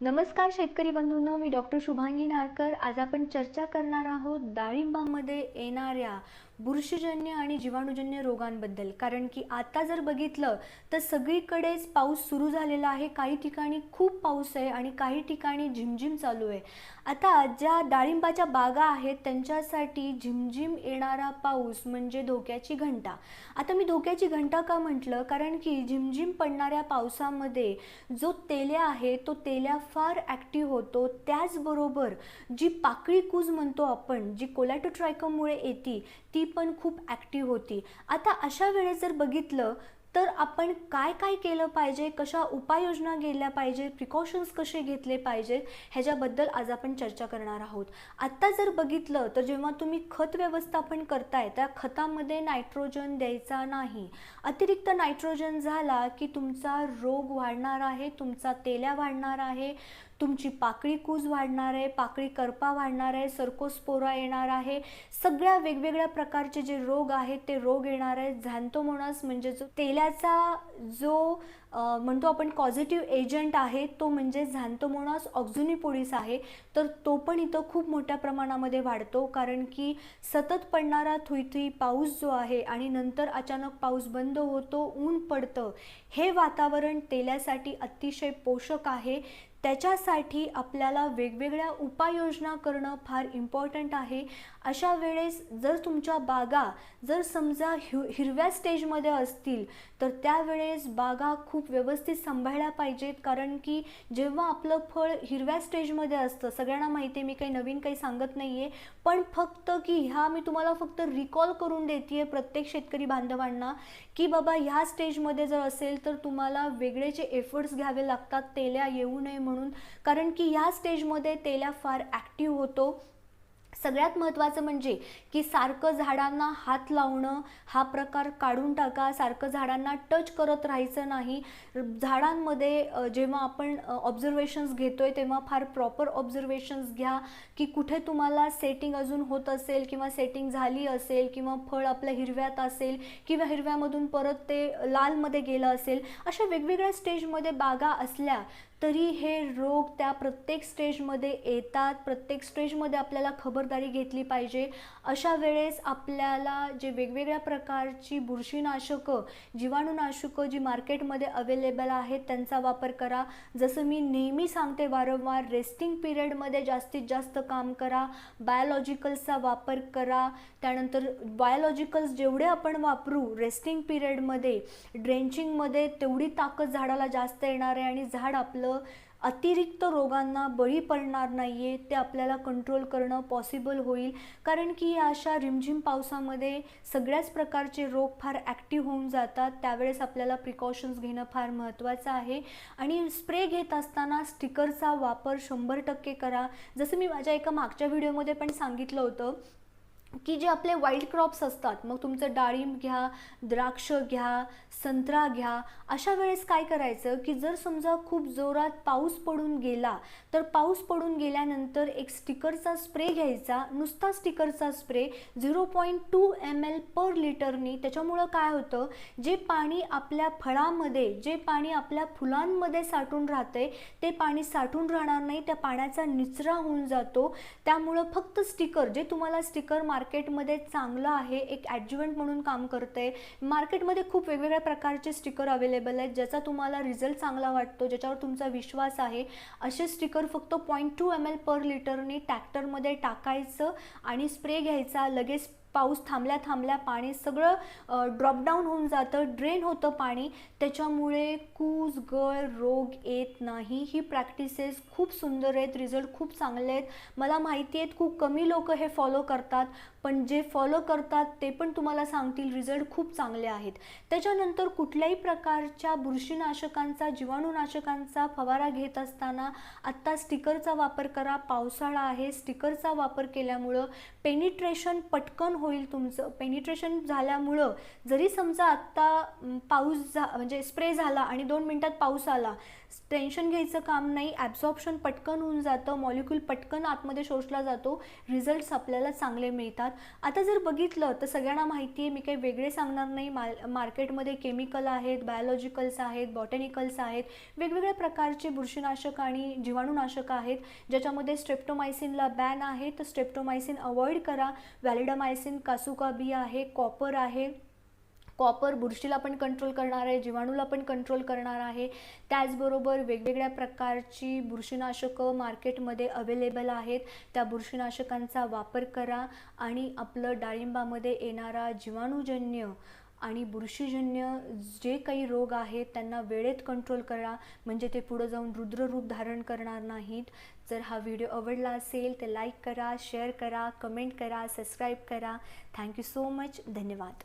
नमस्कार शेतकरी बंधूंनो मी डॉक्टर शुभांगी नारकर. आज आपण चर्चा करणार आहोत डाळिंबामध्ये येणाऱ्या बुरशीजन्य आणि जीवाणूजन्य रोगांबद्दल. कारण की आता जर बघितलं तर सगळीकडेच पाऊस सुरू झालेला आहे. काही ठिकाणी खूप पाऊस आहे आणि काही ठिकाणी झिमझिम चालू आहे. आता ज्या डाळिंबाच्या बागा आहेत त्यांच्यासाठी झिमझिम येणारा पाऊस म्हणजे धोक्याची घंटा. आता मी धोक्याची घंटा का म्हटलं? कारण की झिमझिम पडणाऱ्या पावसामध्ये जो तेल्या आहे तो तेल्या फार ॲक्टिव्ह होतो. त्याचबरोबर जी पाकळी कूज म्हणतो आपण जी कोलॅटोट्रायकममुळे येते ती पण खूप ॲक्टिव्ह होती. आता अशा वेळेस जर बघितलं तर आपण काय काय केलं पाहिजे? कशा उपाययोजना केल्या पाहिजे? प्रिकॉशन्स कसे घेतले पाहिजेत ह्याच्याबद्दल आज आपण चर्चा करणार आहोत. आत्ता जर बघितलं तर जेव्हा तुम्ही खत व्यवस्थापन करताय त्या खतामध्ये नायट्रोजन द्यायचा नाही. अतिरिक्त नायट्रोजन झाला की तुमचा रोग वाढणार आहे तुमचा तेल्या वाढणार आहे तुमची पाकळी कूज वाढणार आहे पाकळी करपा वाढणार आहे सर्कोस्पोरा येणार आहे. सगळ्या वेगवेगळ्या प्रकारचे जे रोग आहेत ते रोग येणार आहेत. झॅन्थोमोनास म्हणजे जो तेलाचा जो म्हणतो आपण पॉझिटिव्ह एजंट आहे तो म्हणजे झॅन्थोमोनास ऑक्झुनिपोडिस आहे. तर तो पण इथं खूप मोठ्या प्रमाणामध्ये वाढतो कारण की सतत पडणारा थुईथुई पाऊस जो आहे आणि नंतर अचानक पाऊस बंद होतो ऊन पडतं हे वातावरण तेल्यासाठी अतिशय पोषक आहे. त्याच्यासाठी आपल्याला वेगवेगळ्या उपाययोजना करणं फार इम्पॉर्टंट आहे. अशा वेळेस जर तुमच्या बागा जर समजा हिव हिरव्या स्टेजमध्ये असतील तर त्यावेळेस बागा खूप व्यवस्थित सांभाळल्या पाहिजेत. कारण की जेव्हा आपलं फळ हिरव्या स्टेजमध्ये असतं सगळ्यांना माहिती आहे मी काही नवीन काही सांगत नाही आहे पण फक्त की ह्या मी तुम्हाला फक्त रिकॉल करून देते आहे प्रत्येक शेतकरी बांधवांना की बाबा ह्या स्टेजमध्ये जर असेल तर तुम्हाला वेगळेचे एफर्ट्स घ्यावे लागतात तेल्या येऊ नये म्हणून. कारण की या स्टेजमध्ये तेल्या फार ॲक्टिव्ह होतो. सगळ्यात महत्त्वाचं म्हणजे की सारखं झाडांना हात लावणं हा प्रकार काढून टाका. सारखं झाडांना टच करत राहायचं नाही. झाडांमध्ये जेव्हा आपण ऑब्झर्वेशन्स घेतोय तेव्हा फार प्रॉपर ऑब्झर्वेशन्स घ्या. की कुठे तुम्हाला सेटिंग अजून होत असेल किंवा सेटिंग झाली असेल किंवा फळ आपल्या हिरव्यात असेल किंवा हिरव्यामधून परत ते लालमध्ये गेलं असेल अशा वेगवेगळ्या स्टेजमध्ये बागा असल्या तरी हे रोग त्या प्रत्येक स्टेजमध्ये येतात प्रत्येक स्टेजमध्ये आपल्याला खबरदारी घेतली पाहिजे. अशा वेळेस आपल्याला जे वेगवेगळ्या प्रकारची बुरशीनाशकं जीवाणूनाशकं जी मार्केटमध्ये अवेलेबल आहेत त्यांचा वापर करा. जसं मी नेहमी सांगते वारंवार रेस्टिंग पिरियडमध्ये जास्तीत जास्त काम करा. बायोलॉजिकल्सचा वापर करा. त्यानंतर बायोलॉजिकल्स जेवढे आपण वापरू रेस्टिंग पिरियडमध्ये ड्रेंचिंगमध्ये तेवढी ताकद झाडाला जास्त येणार आहे आणि झाड आपलं अतिरिक्त रोगांना बळी पडणार नाही आहे ते आपल्याला कंट्रोल करणं पॉसिबल होईल. कारण की या अशा रिमझिम पावसामध्ये सगळ्याच प्रकारचे रोग फार ॲक्टिव्ह होऊन जातात. त्यावेळेस आपल्याला प्रिकॉशन्स घेणं फार महत्त्वाचं आहे. आणि स्प्रे घेत असताना स्टिकरचा वापर शंभर टक्के करा. जसं मी माझ्या एका मागच्या व्हिडिओमध्ये पण सांगितलं होतं की जे आपले वाईल्ड क्रॉप्स असतात मग तुमचं डाळिंब घ्या द्राक्ष घ्या संत्रा घ्या अशा वेळेस काय करायचं की जर समजा खूप जोरात पाऊस पडून गेला तर पाऊस पडून गेल्यानंतर एक स्टिकरचा स्प्रे घ्यायचा नुसता स्टिकरचा spray zero point two M L per लिटरनी त्याच्यामुळं काय होतं जे पाणी आपल्या फळामध्ये जे पाणी आपल्या फुलांमध्ये साठून राहतंय ते पाणी साठून राहणार नाही त्या पाण्याचा निचरा होऊन जातो. त्यामुळं फक्त स्टिकर जे तुम्हाला स्टिकर मार्केटमध्ये चांगलं आहे एक ॲडज्युवंट म्हणून काम करते मार्केटमध्ये खूप वेगवेगळ्या प्रकारचे स्टिकर अवेलेबल आहेत ज्याचा तुम्हाला रिझल्ट चांगला वाटतो ज्याच्यावर तुमचा विश्वास आहे. असे स्टिकर फक्त point two M L per लिटरने ट्रॅक्टरमध्ये टाकायचं आणि स्प्रे घ्यायचा. लगेच पाऊस थांबल्या थांबल्या पाणी सगळं ड्रॉपडाऊन होऊन जातं ड्रेन होतं पाणी. त्याच्यामुळे कूज गळ रोग येत नाही. ही प्रॅक्टिसेस खूप सुंदर आहेत रिझल्ट खूप चांगले आहेत. मला माहिती आहेत खूप कमी लोक हे फॉलो करतात. पण जे फॉलो करतात ते पण तुम्हाला सांगतील रिझल्ट खूप चांगले आहेत. त्याच्यानंतर कुठल्याही प्रकारच्या बुरशीनाशकांचा जीवाणूनाशकांचा फवारा घेत असताना आत्ता स्टिकरचा वापर करा पावसाळा आहे स्टिकरचा वापर केल्यामुळं पेनिट्रेशन पटकन होईल तुमचं. पेनिट्रेशन झाल्यामुळं जरी समजा आत्ता पाऊस झा म्हणजे स्प्रे झाला आणि दोन मिनटात पाऊस आला टेन्शन घ्यायचं काम नाही ॲब्झॉर्प्शन पटकन होऊन जातं मॉलिक्यूल पटकन आतमध्ये शोषला जातो रिझल्ट्स आपल्याला चांगले मिळतात. आता जर बघितलं तर सगळ्यांना माहिती आहे मी काही वेगळे सांगणार नाही. माल मार्केटमध्ये केमिकल आहेत बायोलॉजिकल्स आहेत बॉटॅनिकल्स आहेत वेगवेगळ्या प्रकारचे बुरशीनाशक आणि जीवाणूनाशक आहेत ज्याच्यामध्ये स्ट्रेप्टोमायसिनला बॅन आहे. तर स्ट्रेप्टोमायसिन अवॉइड करा. व्हॅलिडामायसिन कासुका बी आहे कॉपर आहे. कॉपर बुरशीला पण कंट्रोल करणार आहे जीवाणूला पण कंट्रोल करणार आहे. त्याचबरोबर वेगवेगळ्या प्रकारची बुरशीनाशकं मार्केटमध्ये अवेलेबल आहेत. त्या बुरशीनाशकांचा वापर करा आणि आपलं डाळिंबामध्ये येणारा जीवाणूजन्य आणि बुरशीजन्य जे काही रोग आहेत त्यांना वेळेत कंट्रोल करा. म्हणजे ते पुढं जाऊन रुद्ररूप धारण करणार नाहीत. जर हा व्हिडिओ आवडला असेल तर लाईक करा शेअर करा कमेंट करा सबस्क्राईब करा. थँक्यू सो मच धन्यवाद.